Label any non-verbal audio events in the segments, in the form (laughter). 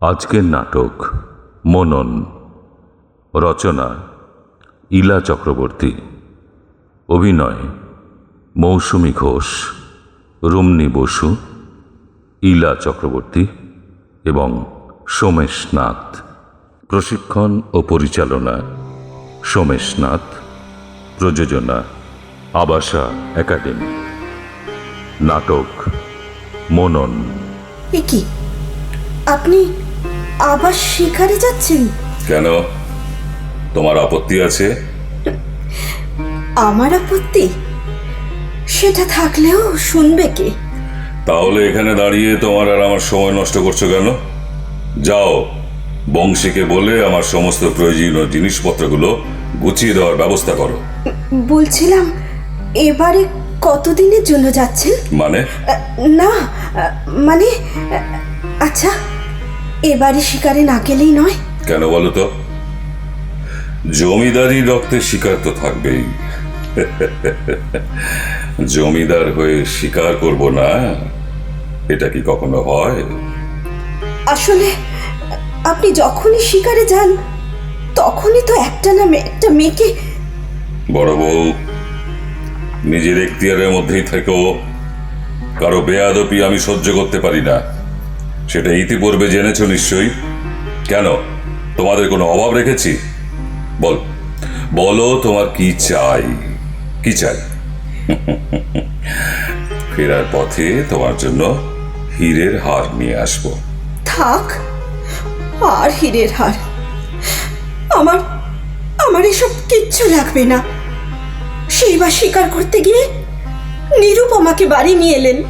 আজকের নাটক, মনন। রচনা, ইলা চক্রবর্তী। অভিনয়, মৌসুমী ঘোষ, রুমনি বসু, ইলা চক্রবর্তী এবং সোমেশ নাথ। প্রশিক্ষণ ও পরিচালনা, সোমেশ নাথ। প্রযোজনা, আবাসা একাডেমি। নাটক, মনন। আপনি আবার শিকারে যাচ্ছেন? কেন? তোমার আপত্তি আছে? আমার আপত্তি? সেটা থাকলেও শুনবে কে? তাহলে এখানে দাঁড়িয়ে তোমার আর আমার সময় নষ্ট করছ কেন? যাও বংশীকে বলে আমার সমস্ত প্রয়োজনীয় জিনিসপত্রগুলো গুছিয়ে দেওয়ার ব্যবস্থা করো। বলছিলাম এবারে কতদিনের জন্য যাচ্ছেন? মানে? না মানে আচ্ছা এবারে শিকারে না গেলেই নয়? কেন বলো তো? জমিদারি রক্তে শিকার তো থাকবেই। জমিদার হয়ে শিকার করব না এটা কি কখনো হয়? আসলে আপনি যখনই শিকারে যান তখনই তো একটা না একটা মেয়েকে বড় বউ নিজের এখতিয়ারের মধ্যেই থেকেও কারও বেয়াদপি আমি সহ্য করতে পারি না। সেটা ইতিপূর্বে জেনেছো নিশ্চয়ই। কেন? তোমাদের কোনো অভাব রেখেছি? বল। বলো তোমার কি চাই? কি চাই? (laughs) ফেরার পথে তোমার জন্য হীরের হার নিয়ে আসব। থাক, আর হীরের হার। আমার আমার এসব কিচ্ছু লাগবে না। সেইবার স্বীকার করতে গিয়ে নিরূপ আমাকে বাড়ি নিয়ে এলেন।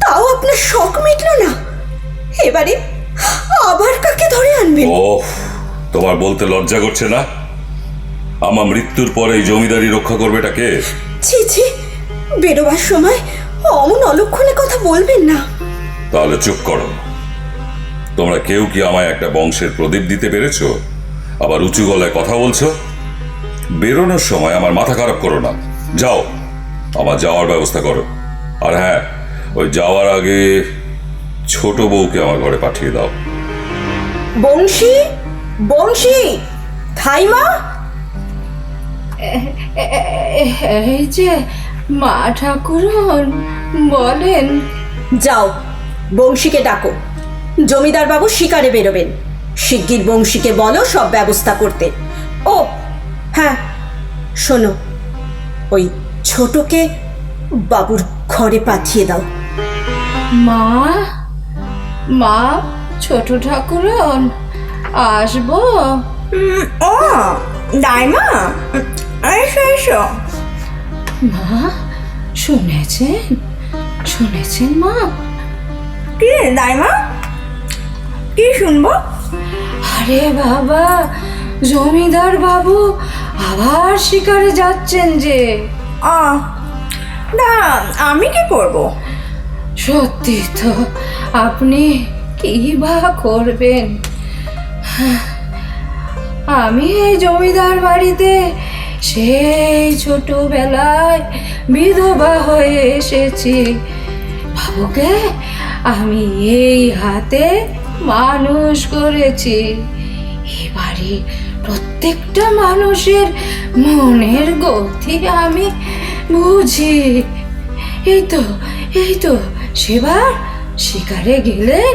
তাও আপনার শখ মিটল না? এবারে আবার কাকে ধরে আনবেন? ও তোমার বলতে লজ্জা করছে না? আমার মৃত্যুর পরে এই জমিদারি রক্ষা করবেটা কে? ছি ছি বেরোবার সময় অমন অলক্ষণে কথা বলবেন না। তাহলে চুপ করো। তোমরা কেউ কি আমায় একটা বংশের প্রদীপ দিতে পেরেছ? আবার উঁচু গলায় কথা বলছো? বেরোনোর সময় আমার মাথা খারাপ করো না। যাও আমার যাওয়ার ব্যবস্থা করো। আর হ্যাঁ ওই যাওয়ার আগে ছোট বউকে আমার ঘরে পাঠিয়ে দাও। বংশী? বংশী? থাইমা এই যে মা ঠাকুরন বলেন। যাও বংশীকে ডাকো। জমিদার বাবু শিকারে বেরোবেন। শিগগির বংশীকে বলো সব ব্যবস্থা করতে। ও হ্যাঁ শোনো ওই ছোটকে বাবুর ঘরে পাঠিয়ে দাও। মা? মা ছোট ঠাকুরন আসব? ও দাইমা এসো এসো। মা শুনেছেন? শুনেছেন মা? কি দাইমা? কি শুনব? আরে বাবা জমিদার বাবু আবার শিকারে যাচ্ছেন যে। আ না আমি কি করব? সত্যি তো, আপনি কি বা করবেন? আমি এই জমিদার বাড়িতে সেই ছোটবেলায় বিধবা হয়ে এসেছি। বাবুকে আমি এই হাতে মানুষ করেছি। এবারে প্রত্যেকটা মানুষের মনের গতি আমি বুঝি। এই তো এই তো সেবার শিকারে গেলেন,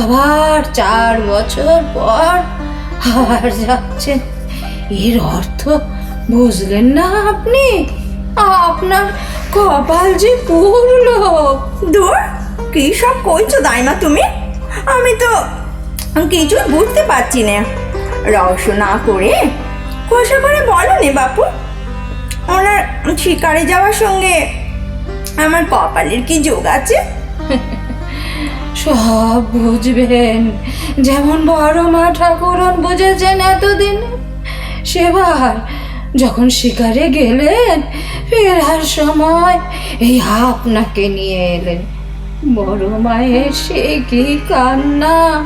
আবার চার বছর পর আবার যাচ্ছেন। এর অর্থ বুঝলেন না আপনি? আপনার কপাল যে পুরলো দূর, কি সব কইছো দাইমা তুমি? আমি তো কিছু বুঝতে পারছি না। রহস্য না করে কষা করে বলো নে বাপু? ওনার শিকারে যাওয়ার সঙ্গে আমার কপালের কি যোগ আছে? সব বুঝবেন। যেমন বড় মা ঠাকুরন বুঝেছেন এতদিন। সেবার যখন শিকারে গেলেন, ফেরার সময় এই আপনাকে নিয়ে এলেন। বড় মায়ের সে কি কান্না?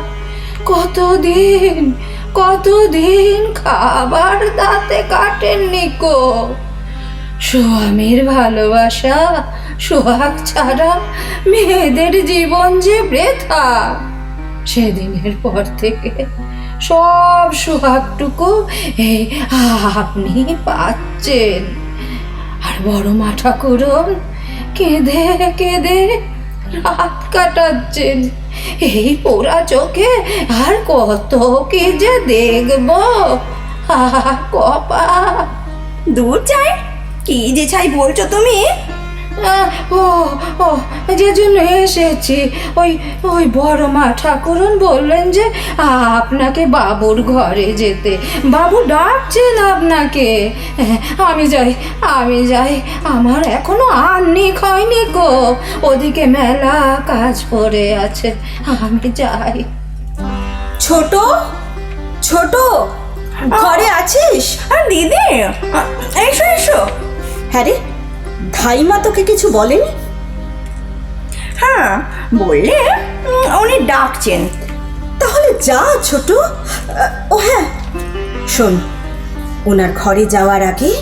কতদিন কতদিন খাবার দাঁতে কাটেননি কো? স্বামীর ভালোবাসা সোহাগ ছাড়া মেয়েদের জীবন যে বৃথা। সেদিনের পর থেকে সব সোহাগটুকু এই আপনি পাচ্ছেন। আর বড় মা ঠাকুরন কেঁদে কেঁদে রাত কাটাচ্ছেন। এই পোড়া চোখে আর কত কি যে দেখব। কপা। দূর চাই, কি যে চাই বলছো তুমি? ও ও যে জন্য এসেছি। ওই ওই বড় মা ঠাকুরন বললেন যে আপনাকে বাবুর ঘরে যেতে। বাবু ডাকছেন আপনাকে। হ্যাঁ, আমি যাই আমি যাই। আমার এখনও আননিক হয়নি গো। ওদিকে মেলা কাজ পড়ে আছে। আমি যাই। ছোট ছোট ঘরে আছিস? আর দিদি এসো এসো। হ্যাঁ রে। ধাইমা তোকে কিছু বলেনি? হ্যাঁ বললে উনি ডাকছেন। তাহলে যা ছোট। ও হ্যাঁ। শোন ওনার ঘরে যাওয়ার আগে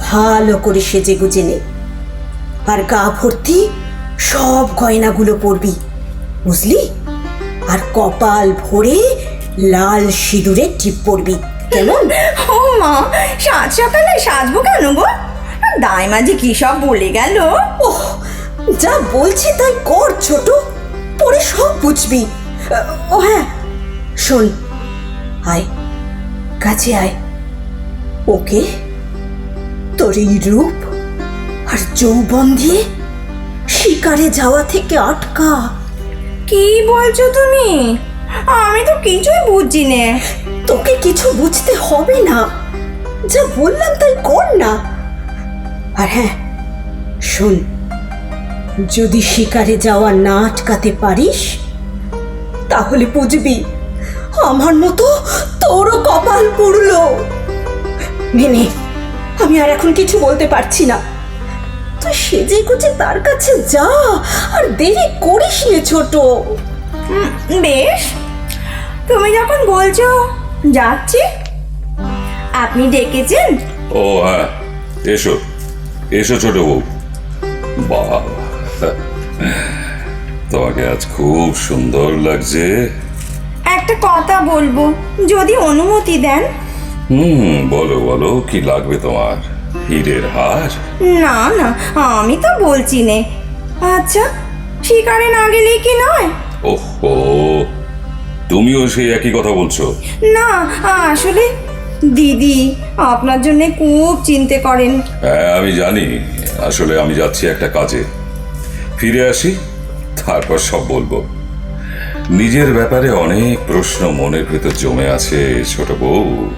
ভালো করে সেজে গুজে নে। আর গা ভর্তি সব গয়নাগুলো পরবি বুঝলি? আর কপাল ভরে লাল সিঁদুরে টিপ পরবি কেমন? ও মা সাত সকালে সাজবো কেন গো? দাইমা যে কি সব বলে গেল? ওহ যা বলছি তাই কর ছোট পরে সব বুঝবি। ও হ্যাঁ শোন আয় কাছে আয়। ওকে তোর এই রূপ আর যৌবন দিয়ে শিকারে যাওয়া থেকে আটকা। কি বলছো তুমি? আমি তো কিছুই বুঝছি নে। তোকে কিছু বুঝতে হবে না। যা বললাম তাই কর না। আর হ্যাঁ শোন যদি শিকারে যাওয়া না আটকাতে পারিস তাহলে বুঝবি আমার মতো তোরও কপাল পুড়লো। মেনে আমি আর এখন কিছু বলতে পারছি না। তুই সেজে গুজে তার কাছে যা আর দেরি করিস নে ছোট। বেশ। তুমি যখন বলছো যাচ্ছি। আপনি ডেকেছেন? ও হ্যাঁ এসো। এসো ছোট বউ। বাবা তোমাকে আজ খুব সুন্দর লাগছে। একটা কথা বলব যদি অনুমতি দেন। হুম বলো বলো কি লাগবে তোমার? হীরের হার? না না আমি তো বলছি নে। আচ্ছা শিকারে না গেলে কি নয়? ওহো তুমিও সেই একই কথা বলছো। না আসলে দিদি, আপনার জন্য খুব চিনতে করেন। হ্যাঁ আমি জানি। আসলে আমি যাচ্ছি একটা কাজে। ফিরে আসি, তারপর সব বলব। নিজের ব্যাপারে অনেক প্রশ্ন মনের ভেতর জমে আছে, ছোট বউ।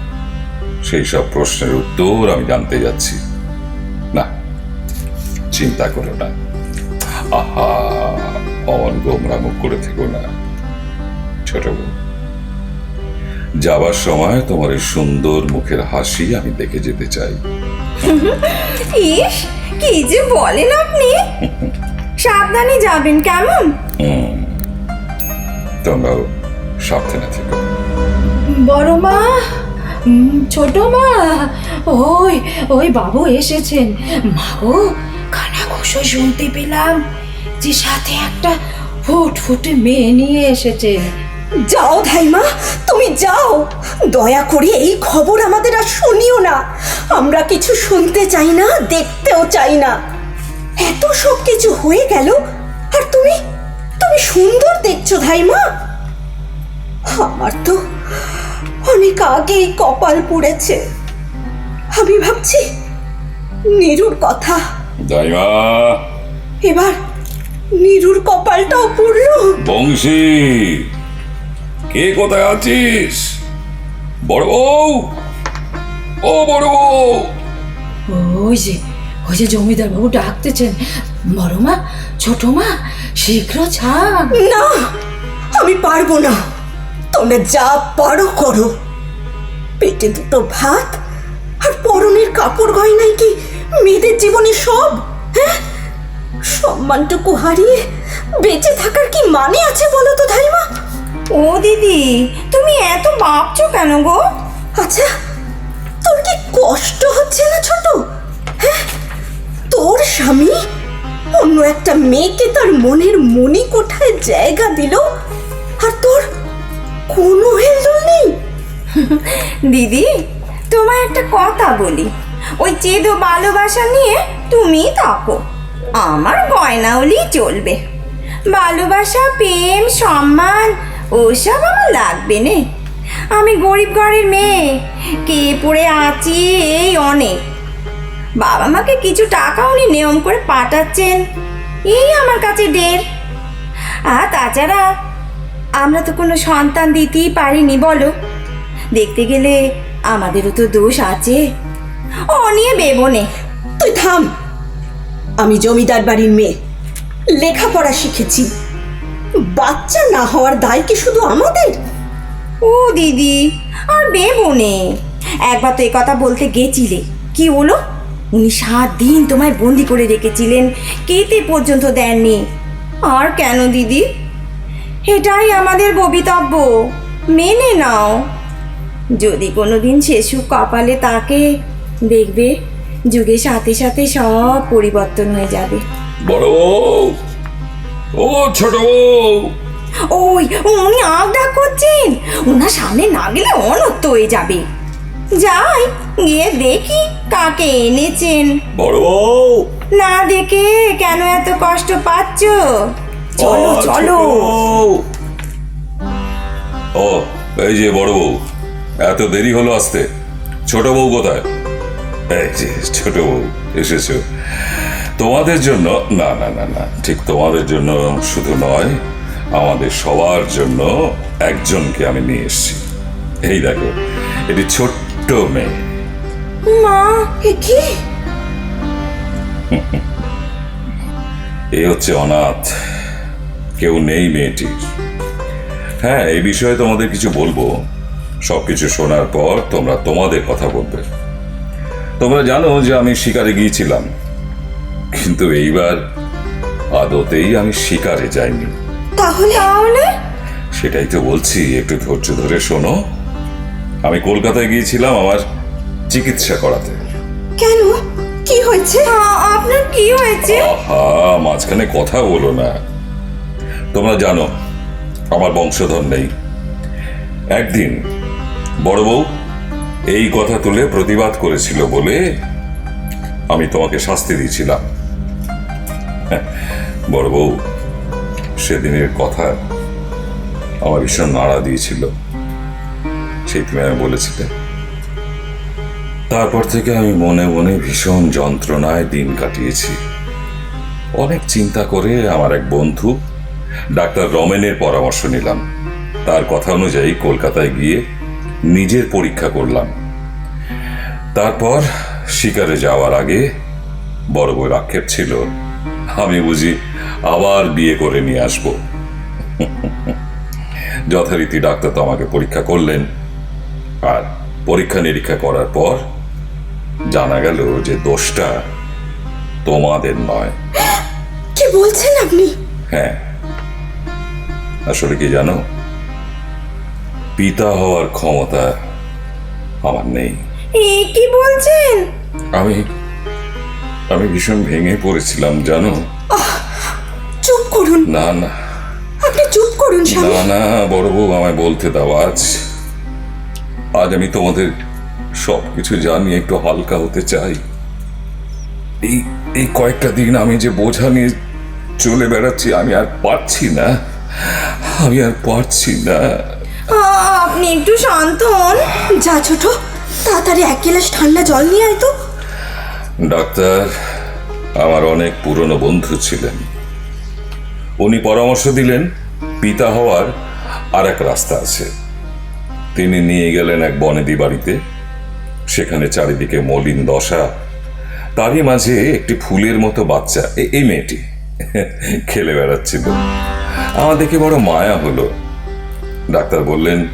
সেই সব প্রশ্নের উত্তর আমি জানতে যাচ্ছি। না, চিন্তা করো না। আহা, অমন গোমরা মুখ করে থেকো না, ছোট বউ। যাবার সময় তোমার এই সুন্দর মুখের হাসি আমি দেখে যেতে চাই। ইস কি যে বলেন আপনি? সাবধানে যাবেন কেমন? তোমরাও সাবধানে থেকো। বড় মা ছোট মা ওই ওই বাবু এসেছেন। মাগো কানা ঘুষো শুনতে পেলাম যে সাথে একটা ফুটফুটে মেয়ে নিয়ে এসেছে। যাও ধাইমা তুমি যাও। দয়া করে এই খবর আমাদের আর শুনিও না। আমরা কিছু শুনতে চাই না দেখতেও চাই না। এত সব কিছু হয়ে গেল আর তুমি তুমি সুন্দর দেখছ ধাইমা। আমার তো অনেক আগেই কপাল পুড়েছে। আমি ভাবছি নিরুর কথা। দাইমা এবার নিরুর কপালটাও পুড়লো। বংশী। কে কোথায় আছিস? বড় বউ? ও বড় বউ! ওই যে ওই যে জমিদার বাবু ডাকতেছেন। বড় মা ছোট মা শীঘ্র ছাড়। না আমি পারব না। তোমরা যা পারো করো। পেটে দুটো ভাত আর পরনের কাপড় গয়নাই কি মেয়েদের জীবনে সব হ্যাঁ? সম্মানটুকু হারিয়ে বেঁচে থাকার কি মানে আছে বলো তো ধাইমা? ও দিদি তুমি এত ভাবছ কেন গো? আচ্ছা তোর কি কষ্ট হচ্ছে না ছোট? হ্যাঁ? তোর স্বামী অন্য একটা মেয়েকে তার মনের মনি কোঠায় জায়গা দিল আর তোর কোনো হেলদোল নেই? দিদি তোমায় একটা কথা বলি। ওই চেদো ভালোবাসা নিয়ে তুমি থাকো। আমার গয়না হলেই চলবে। ভালোবাসা প্রেম সম্মান ওসব আমার লাগবে নে। আমি গরিব ঘরের মেয়ে, কে পড়ে আছি এই অনেক। বাবা মাকে কিছু টাকা উনি নিয়ম করে পাঠাচ্ছেন, এই আমার কাছে ঢের। আর তাছাড়া, আমরা তো কোনো সন্তান দিতেই পারিনি, বলো। দেখতে গেলে আমাদেরও তো দোষ আছে। ও, নিয়ে বেবনে তুই থাম। আমি জমিদার বাড়ির মেয়ে। লেখাপড়া শিখেছি। বাচ্চা না হওয়ার দায় কি শুধু আমাদের? ও দিদি আর বেবনে একবার তো এই কথা বলতে গেছিলে। কি হলো? উনি সাত দিন তোমায় বন্দি করে রেখেছিলেন। কেতে পর্যন্ত দেননি? আর কেন দিদি? এটাই আমাদের ভবিতব্য মেনে নাও। যদি কোনো দিন শেষু কপালে তাকে দেখবে যুগের সাথে সাথে সব পরিবর্তন হয়ে যাবে। বড় ও ছোট বউ। ওই উনি আবডা করছেন। ওনার সামনে না গেলে অনর্থ হয়ে যাবে। যাই গিয়ে দেখি কাকে এনেছেন। বড় বউ। না দেখে কেন এত কষ্ট পাচ্ছ? চলো চলো। ও এই যে বড় বউ এত দেরি হলো আসতে। ছোট বউ কোথায়? এই যে ছোট বউ এসেছ। তোমাদের জন্য না না না না ঠিক তোমাদের জন্য শুধু নয় আমাদের সবার জন্য একজনকে আমি নিয়ে এসেছি। এই দেখো এটি ছোট্ট মেয়ে। মা কি? এ হচ্ছে অনাথ। কেউ নেই মেয়েটির। হ্যাঁ এই বিষয়ে তোমাদের কিছু বলব। সবকিছু শোনার পর তোমরা তোমাদের কথা বলবে। তোমরা জানো যে আমি শিকারে গিয়েছিলাম। কিন্তু এইবার আদতেই আমি শিকারে যাইনি। তাহলে তাহলে? সেটাই তো বলছি একটু ধৈর্য ধরে শোনো। আমি কলকাতায় গিয়েছিলাম আমার চিকিৎসা করাতে। কেন? কি হয়েছে? আপনার কি হয়েছে? আহা মাঝখানে কথা বলো না। তোমরা জানো আমার বংশধর নেই। একদিন বড় বউ এই কথা তুলে প্রতিবাদ করেছিল বলে আমি তোমাকে শাস্তি দিয়েছিলাম। হ্যাঁ, (laughs) বড় বউ, সেদিনের কথা আমার ভীষণ নাড়া দিয়েছিল। সেই তুমি আমি বলেছিলে। তারপর থেকে আমি মনে মনে ভীষণ যন্ত্রণায় দিন কাটিয়েছি। অনেক চিন্তা করে আমার এক বন্ধু ডাক্তার রমেনের পরামর্শ নিলাম। তার কথা অনুযায়ী কলকাতায় গিয়ে নিজের পরীক্ষা করলাম। তারপর শিকারে যাওয়ার আগে বড় বড় আক্ষেপ ছিল আমি বুঝি আবার বিয়ে করে নিয়ে আসব। যথারীতি ডাক্তার তো আমাকে পরীক্ষা করলেন। আর পরীক্ষা নিরীক্ষা করার পর জানা গেল যে দোষটা তোমাদের নয়। কি বলছেন আপনি? হ্যাঁ। আসলে কি জানো? পিতা হওয়ার ক্ষমতা আমার নেই। কি বলছেন? আমি আমি ভীষণ ভেঙে পড়েছিলাম জানো? চুপ করুন। না না। আপনি চুপ করুন না না বড় বউ আমায় বলতে দাও আজ। আজ আমি তোমাদের সব কিছু জানিয়ে একটু হালকা হতে চাই। এই এই কয়েকটা দিন আমি যে বোঝা নিয়ে চলে বেড়াচ্ছি আমি আর পারছি না। আমি আর পারছি না। আপনি একটু শান্ত হন। যা ছোট তাড়াতাড়ি এক গিলাস ঠান্ডা জল নিয়ে আয় তো। ডাক্তার, আমার অনেক পুরনো বন্ধু ছিলেন। উনি পরামর্শ দিলেন, পিতা হওয়ার আর এক রাস্তা আছে। তিনি নিয়ে গেলেন এক বনেদি বাড়িতে। সেখানে চারিদিকে মলিন দশা। তারই মাঝে একটি ফুলের মতো বাচ্চা এই মেয়েটি। খেলে বেড়াচ্ছিল। আমার দেখে বড় মায়া হলো। ডাক্তার বললেন,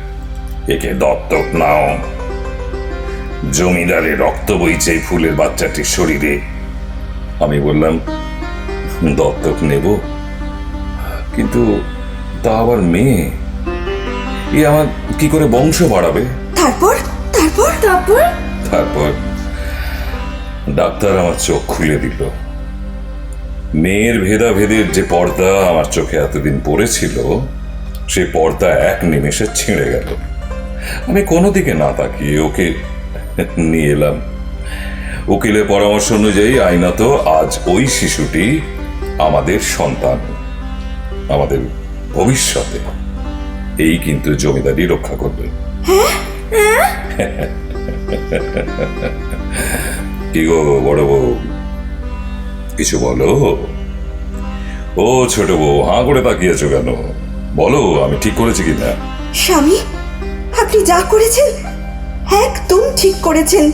একে দত্তক নাও। জমিদারের রক্ত বইছে ফুলের বাচ্চাটির শরীরে। আমি বললাম দত্তক নেব? কিন্তু তা আবার মেয়ে? এ আমার কি করে বংশ বাড়াবে? তারপর? তারপর? তারপর? তারপর ডাক্তার আমার চোখ খুলে দিল। মেয়ের ভেদাভেদের যে পর্দা আমার চোখে এতদিন পড়েছিল সে পর্দা এক নিমেষে ছিঁড়ে গেল। আমি কোনো দিকে না তাকিয়ে ওকে (laughs) নিয়ে এলাম। উকিলের পরামর্শ অনুযায়ী আইনত আজ ওই শিশুটি আমাদের সন্তান, আমাদের ভবিষ্যতে। এই কিন্তু জমিদারি রক্ষা করবে। (laughs) কি গো বড় বউ? কিছু বলো? ও ছোট বউ, হাঁ করে তাকিয়েছো কেন? বলো, আমি ঠিক করেছি কিনা? স্বামী, আপনি যা করেছেন একদম ঠিক করেছেন।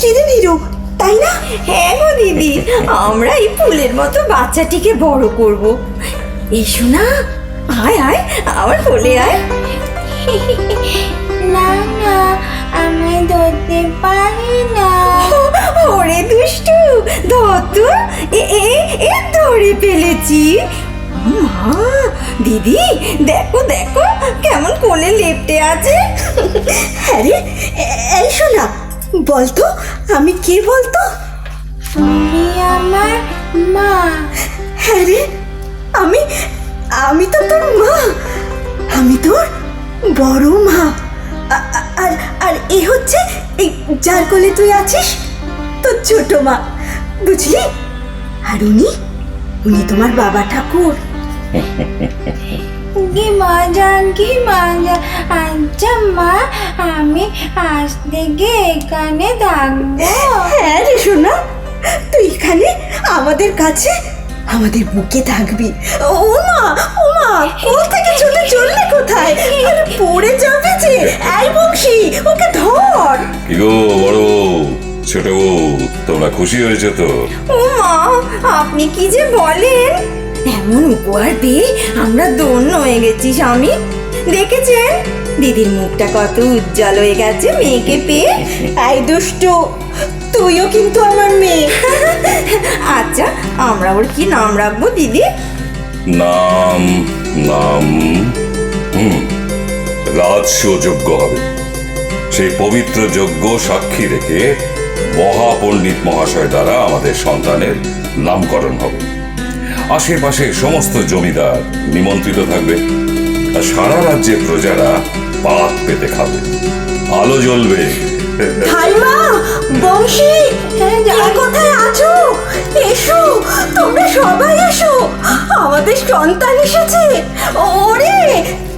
কিরে নিরু তাই না? হ্যাঁ গো দিদি আমরা এই ফুলের মতো বাচ্চাটিকে বড় করব। এসো না আয় আয় আমার ফুলে আয়। না না আমি ধরতে পারি না। ওরে দুষ্টু ধত এ এ এ ধরে ফেলেছি। মা দিদি দেখো দেখো কেমন কোলে লেপটে আছে। হ্যাঁ রে এ- এই শোনা বলতো আমি কে বলতো? তুমি আমার মা। হ্যাঁ রে আমি আমি তো তোর মা। আমি তোর বড় মা। আর আর এ হচ্ছে এই যার কোলে তুই আছিস তোর ছোট মা। বুঝলি? আর উনি উনি তোমার বাবা ঠাকুর। কি মজা কি মজা। আচ্ছা মা আমি আজ থেকে এখানে থাকব। হ্যাঁ রে সোনা তুই এখানে আমাদের কাছে আমাদের বুকে থাকবি। ও মা ও মা কোল থেকে চলে চললে কোথায়? আরে পড়ে যাবে যে এই বংশী ওকে ধর। কি গো বড় ছোট বউ তোমরা খুশি হয়েছে তো? ও মা আপনি কি যে বলেন? এমন উপহার পেয়ে আমরা দন্য হয়ে গেছি, স্বামী। দেখেছেন? দিদির মুখটা কত উজ্জ্বল হয়ে গেছে মেয়েকে পেয়ে। এই দুষ্ট, তুইও কিন্তু আমার মেয়ে। আচ্ছা আমরা ওর কি নাম রাখব, দিদি? নাম নাম, হুম, রাজস্বযোগ্য হবে। সেই পবিত্র যজ্ঞ সাক্ষী রেখে মহাপণ্ডিত মহাশয় দ্বারা আমাদের সন্তানের নামকরণ হবে। আশেপাশে সমস্ত জমিদার নিমন্ত্রিত থাকবে আর সারা রাজ্যে প্রজারা পাত পেতে খাবে। আলো জ্বলবে। কোথায় আছো? এসো সবাই এসো। আমাদের সন্তান এসেছে। ওরে,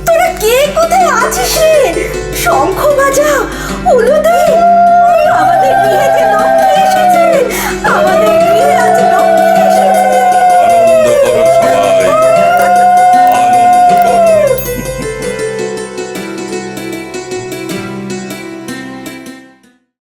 তোরা কে? কোথায় আছিস শঙ্খ বাজা উলো আমাদের যে লক্ষ্মী এসেছে, আমাদের আছে লক্ষ্মী